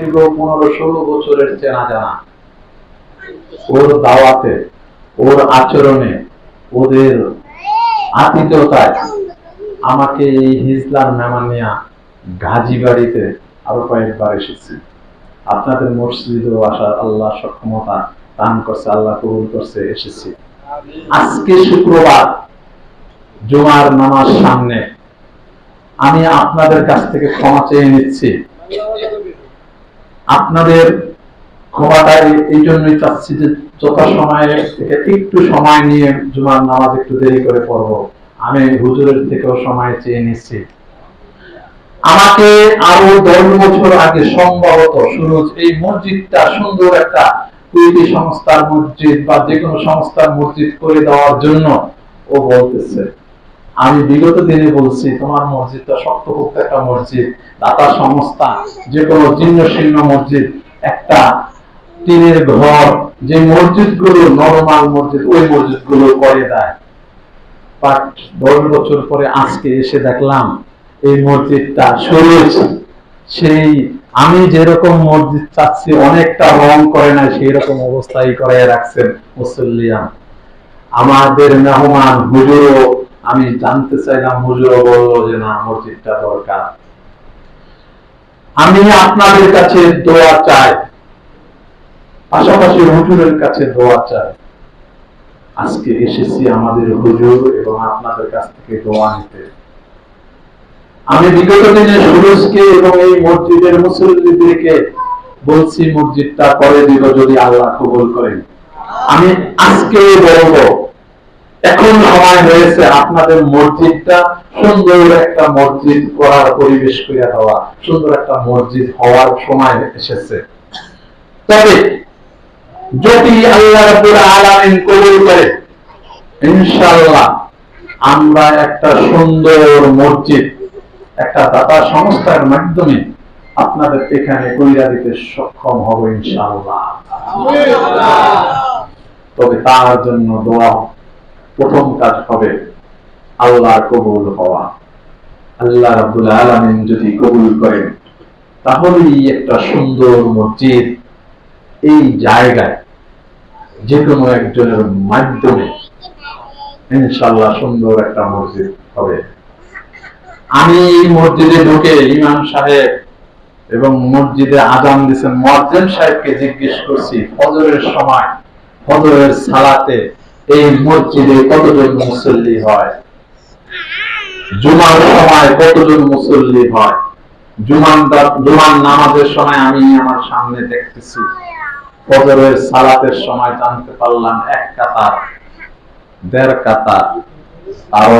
দীর্ঘ পনেরো ষোলো বছরের চেনা জানা। ওর দাওয়াতে, ওর আচরণে, ওদের আতিথ্যতায় আমাকে এই হিজলার মেমানিয়া গাজী বাড়িতে আরও কয়েকবার এসেছি। আপনাদের মসজিদেও আসার আল্লাহ সক্ষমতা দান করছে, আল্লাহ কবুল করছে, এসেছি। আজকে শুক্রবার, জুমার নামাজ সামনে আমি আপনাদের কাছ থেকে ক্ষমা চেয়ে নিচ্ছি। আপনাদের ক্ষমাটা এই- জন্যই চাচ্ছি যে যথাসময়ে থেকে একটু সময় নিয়ে জুমার নামাজ একটু দেরি করে পড়ব। আমি হুজুরের থেকেও সময় চেয়ে নিচ্ছি। আমাকে আরও দশ বছর আগে সম্ভবত শুরু এই মসজিদটা সুন্দর একটা তৈরি সংস্থার মসজিদ বা যে কোনো সংস্থার মসজিদ করে দেওয়ার জন্য ও বলতেছে। আমি বিগত দিনে বলছি, তোমার মসজিদটা শক্তপোক্ত একটা মসজিদ দাতা সংস্থা যে কোনো জীর্ণ শীর্ণ মসজিদ, একটা টিনের ঘর, যে মসজিদগুলো নরমাল মসজিদ, ওই মসজিদগুলো করে দেয়। দশ বছর পরে আজকে এসে দেখলাম, এই মসজিদটা সরিয়েছে। সেই আমি যেরকম মসজিদ চাচ্ছি, অনেকটা রং করে না সেই রকম অবস্থায় করে রাখছেন মুসল্লিয়ান আমাদের মেহমান, হুজুরও আমি জানতে চাইলাম হুজুরও বলল যে না, মসজিদটা দরকার। আমি আপনাদের কাছে দোয়া চাই। পাশাপাশি হুজুরের কাছে দোয়া চাই। আজকে এসেছি আমাদের হুজুর এবং আপনাদের কাছ থেকে দোয়া নিতে। আমি বিগত দিনে সুরজকে এবং এই মসজিদের মুসল্লিদেরকে বলছি, মসজিদটা করে দিব যদি আল্লাহ কবুল করেন। আমি আজকে বলব এখন সময় হয়েছে আপনাদের মসজিদটা সুন্দর একটা মসজিদ করার পরিবেশ করে দেওয়া সুন্দর একটা মসজিদ হওয়ার সময় এসেছে। তবে যদি আল্লাহ আলামিন কবুল করে ইনশাআল্লাহ আমরা একটা সুন্দর মসজিদ একটা দাতা সংস্থার মাধ্যমে আপনাদের এখানে কইরা দিতে সক্ষম হব ইনশাল্লাহ তবে তার জন্য দোয়া প্রথম কাজ হবে আল্লাহ কবুল হওয়া। আল্লাহ রাব্বুল আলামিন যদি কবুল করেন, তাহলেই একটা সুন্দর মসজিদ এই জায়গায় যে কোনো একজনের মাধ্যমে ইনশাল্লাহ সুন্দর একটা মসজিদ হবে। আমি এই মসজিদে ঢুকে ইমাম সাহেব এবং মসজিদে আজান দিচ্ছেন মজ্জেন সাহেবকে জিজ্ঞেস করছি, ফজরের সময়, ফজরের সালাতে এই মসজিদে কতজন মুসল্লি হয়? জুমার সময় কতজন মুসল্লি হয়? জুমান জুমান নামাজের সময় আমি আমার সামনে দেখতেছি, ফজরের সালাতের সময় জানতে পারলাম এক কাতার, দেড় কাতার আরও